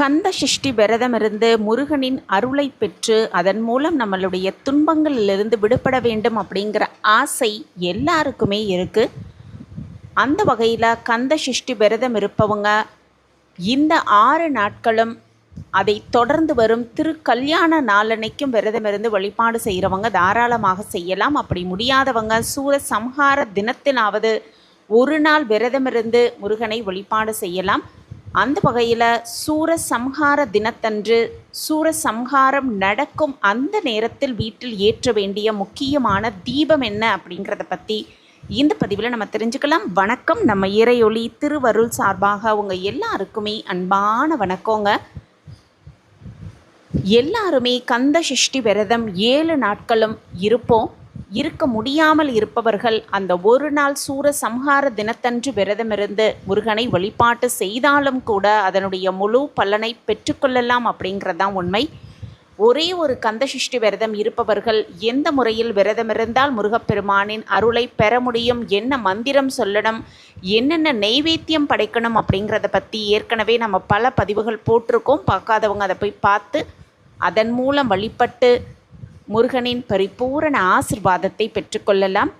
கந்த சிஷ்டி விரதமிருந்து முருகனின் அருளை பெற்று அதன் மூலம் நம்மளுடைய துன்பங்களிலிருந்து விடுபட வேண்டும் அப்படிங்கிற ஆசை எல்லாருக்குமே இருக்குது அந்த வகையில் கந்த சிஷ்டி விரதம் இருப்பவங்க இந்த ஆறு நாட்களும் அதை தொடர்ந்து வரும் திருக்கல்யாண நாளன்னைக்கும் விரதமிருந்து வழிபாடு செய்கிறவங்க தாராளமாக செய்யலாம். அப்படி முடியாதவங்க சூர சம்ஹார தினத்திலாவது ஒரு நாள் விரதமிருந்து முருகனை வழிபாடு செய்யலாம். அந்த வகையில் சூர சம்ஹார தினத்தன்று சூரசம்ஹாரம் நடக்கும் அந்த நேரத்தில் வீட்டில் ஏற்ற வேண்டிய முக்கியமான தீபம் என்ன அப்படிங்கிறத பற்றி இந்த பதிவில் நம்ம தெரிஞ்சுக்கலாம். வணக்கம். நம்ம இறையொளி திருவருள் சார்பாக உங்கள் எல்லாருக்குமே அன்பான வணக்கங்க. எல்லாருமே கந்த சஷ்டி விரதம் ஏழு நாட்களும் இருப்போம். இருக்க முடியாமல் இருப்பவர்கள் அந்த ஒரு நாள் சூர சம்ஹார தினத்தன்று விரதமிருந்து முருகனை வழிபாட்டு செய்தாலும் கூட அதனுடைய முழு பலனை பெற்றுக்கொள்ளலாம் அப்படிங்கிறது தான் உண்மை. ஒரே ஒரு கந்தசிஷ்டி விரதம் இருப்பவர்கள் எந்த முறையில் விரதமிருந்தால் முருகப்பெருமானின் அருளை பெற முடியும்? என்ன மந்திரம் சொல்லணும்? என்னென்ன நெய்வேத்தியம் படைக்கணும் அப்படிங்கிறத பற்றி ஏற்கனவே நம்ம பல பதிவுகள் போட்டிருக்கோம். பார்க்காதவங்க அதை போய் பார்த்து அதன் மூலம் வழிபட்டு முருகனின் பரிபூரண ஆசிர்வாதத்தை பெற்றுக்கொள்ளலாம்.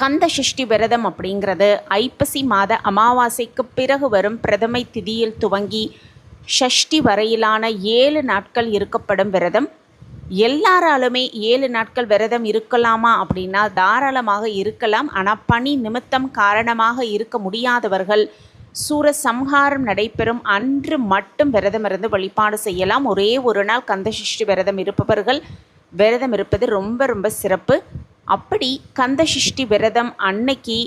கந்த சஷ்டி விரதம் அப்படிங்கிறது ஐப்பசி மாத அமாவாசைக்கு பிறகு வரும் பிரதமை திதியில் துவங்கி ஷஷ்டி வரையிலான ஏழு நாட்கள் இருக்கப்படும் விரதம். எல்லாராலுமே ஏழு நாட்கள் விரதம் இருக்கலாமா அப்படின்னா தாராளமாக இருக்கலாம். ஆனால் பணி நிமித்தம் காரணமாக இருக்க முடியாதவர்கள் சூர சம்ஹாரம் நடைபெறும். அன்று மட்டும் விரதம் இருந்து வழிபாடு செய்யலாம். ஒரே ஒரு நாள் கந்தசஷ்டி விரதம் இருப்பவர்கள் விரதம் இருப்பது ரொம்ப ரொம்ப சிறப்பு. அப்படி கந்தசஷ்டி விரதம் அன்னைக்கு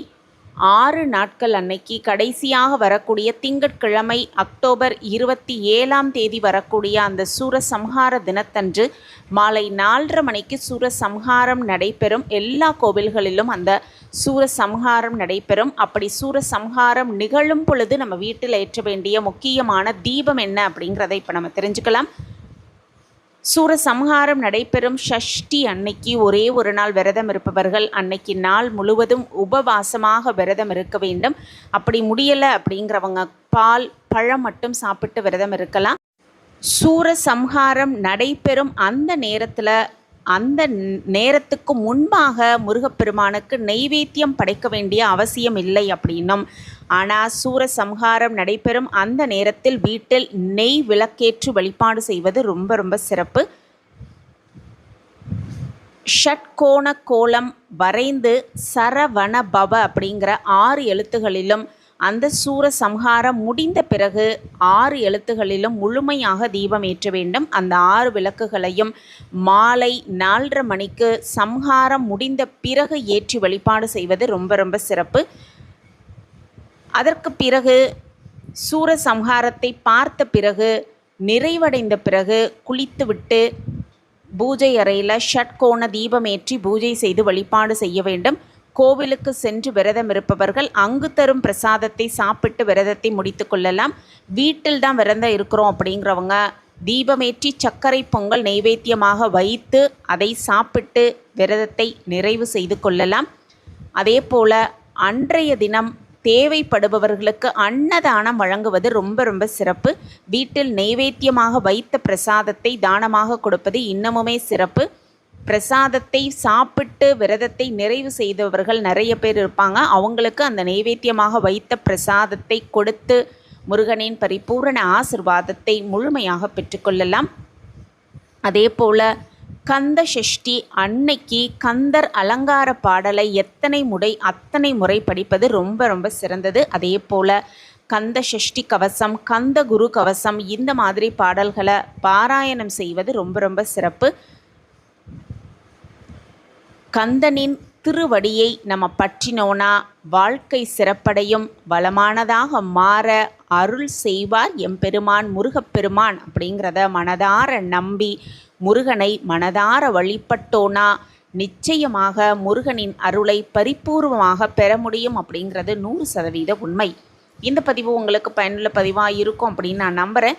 ஆறு நாட்கள் அன்னைக்கு கடைசியாக வரக்கூடிய திங்கட்கிழமை அக்டோபர் இருபத்தி ஏழாம் தேதி வரக்கூடிய அந்த சூரசம்ஹார தினத்தன்று மாலை நாலரை மணிக்கு சூரசம்ஹாரம் நடைபெறும். எல்லா கோவில்களிலும் அந்த சூரசம்ஹாரம் நடைபெறும். அப்படி சூரசம்ஹாரம் நிகழும் பொழுது நம்ம வீட்டில் ஏற்ற வேண்டிய முக்கியமான தீபம் என்ன அப்படிங்கிறத இப்போ நம்ம தெரிஞ்சுக்கலாம். சூரசம்ஹாரம் நடைபெறும் ஷஷ்டி அன்னைக்கு ஒரே ஒரு நாள் விரதம் இருப்பவர்கள் அன்னைக்கு நாள் முழுவதும் உபவாசமாக விரதம் இருக்க வேண்டும். அப்படி முடியலை அப்படிங்கிறவங்க பால் பழம் மட்டும் சாப்பிட்டு விரதம் இருக்கலாம். சூரசம்ஹாரம் நடைபெறும் அந்த நேரத்தில் அந்த நேரத்துக்கு முன்பாக முருகப்பெருமானுக்கு நெய்வேத்தியம் படைக்க வேண்டிய அவசியம் இல்லை அப்படின்னும். ஆனால் சூர சம்ஹாரம் நடைபெறும் அந்த நேரத்தில் வீட்டில் நெய் விளக்கேற்று வழிபாடு செய்வது ரொம்ப ரொம்ப சிறப்பு. ஷட்கோண கோலம் வரைந்து சரவண பவ அப்படிங்கிற ஆறு எழுத்துகளிலும் அந்த சூர சம்ஹாரம் முடிந்த பிறகு ஆறு எழுத்துகளிலும் முழுமையாக தீபம் ஏற்ற வேண்டும். அந்த ஆறு விளக்குகளையும் மாலை நாலரை மணிக்கு சம்ஹாரம் முடிந்த பிறகு ஏற்றி வழிபாடு செய்வது ரொம்ப ரொம்ப சிறப்பு. அதற்கு பிறகு சூர சம்ஹாரத்தை பார்த்த பிறகு நிறைவடைந்த பிறகு குளித்துவிட்டு பூஜை அறையில் ஷட்கோண தீபமேற்றி பூஜை செய்து வழிபாடு செய்ய வேண்டும். கோவிலுக்கு சென்று விரதம் இருப்பவர்கள் அங்கு தரும் பிரசாதத்தை சாப்பிட்டு விரதத்தை முடித்து கொள்ளலாம். வீட்டில் தான் விரதம் இருக்கிறோம் அப்படிங்கிறவங்க தீபமேற்றி சர்க்கரை பொங்கல் நைவேத்தியமாக வைத்து அதை சாப்பிட்டு விரதத்தை நிறைவு செய்து கொள்ளலாம். அதே போல் அன்றைய தினம் தேவைப்படுபவர்களுக்கு அன்னதானம் வழங்குவது ரொம்ப ரொம்ப சிறப்பு. வீட்டில் நைவேத்தியமாக வைத்த பிரசாதத்தை தானமாக கொடுப்பது இன்னமுமே சிறப்பு. பிரசாதத்தை சாப்பிட்டு விரதத்தை நிறைவு செய்தவர்கள் நிறைய பேர் இருப்பாங்க. அவங்களுக்கு அந்த நைவேத்தியமாக வைத்த பிரசாதத்தை கொடுத்து முருகனின் பரிபூரண ஆசிர்வாதத்தை முழுமையாக பெற்றுக்கொள்ளலாம் அதே போல் கந்த சஷ்டி அன்னைக்கு கந்தர் அலங்கார பாடலை எத்தனை முறை அத்தனை முறை படிப்பது ரொம்ப ரொம்ப சிறந்தது. அதே போல் கந்த சஷ்டி கவசம் கந்த குரு கவசம் இந்த மாதிரி பாடல்களை பாராயணம் செய்வது ரொம்ப ரொம்ப சிறப்பு. கந்தனின் திருவடியை நம்ம பற்றினோனா வாழ்க்கை சிறப்படையும் வளமானதாக மாற அருள் செய்வார் எம்பெருமான் முருகப்பெருமான் அப்படிங்கிறத மனதார நம்பி முருகனை மனதார வழிபட்டோனா நிச்சயமாக முருகனின் அருளை பரிபூர்வமாக பெற முடியும் அப்படிங்கிறது நூறு சதவீத உண்மை. இந்த பதிவு உங்களுக்கு பயனுள்ள பதிவாக இருக்கும் அப்படின்னு நான் நம்புகிறேன்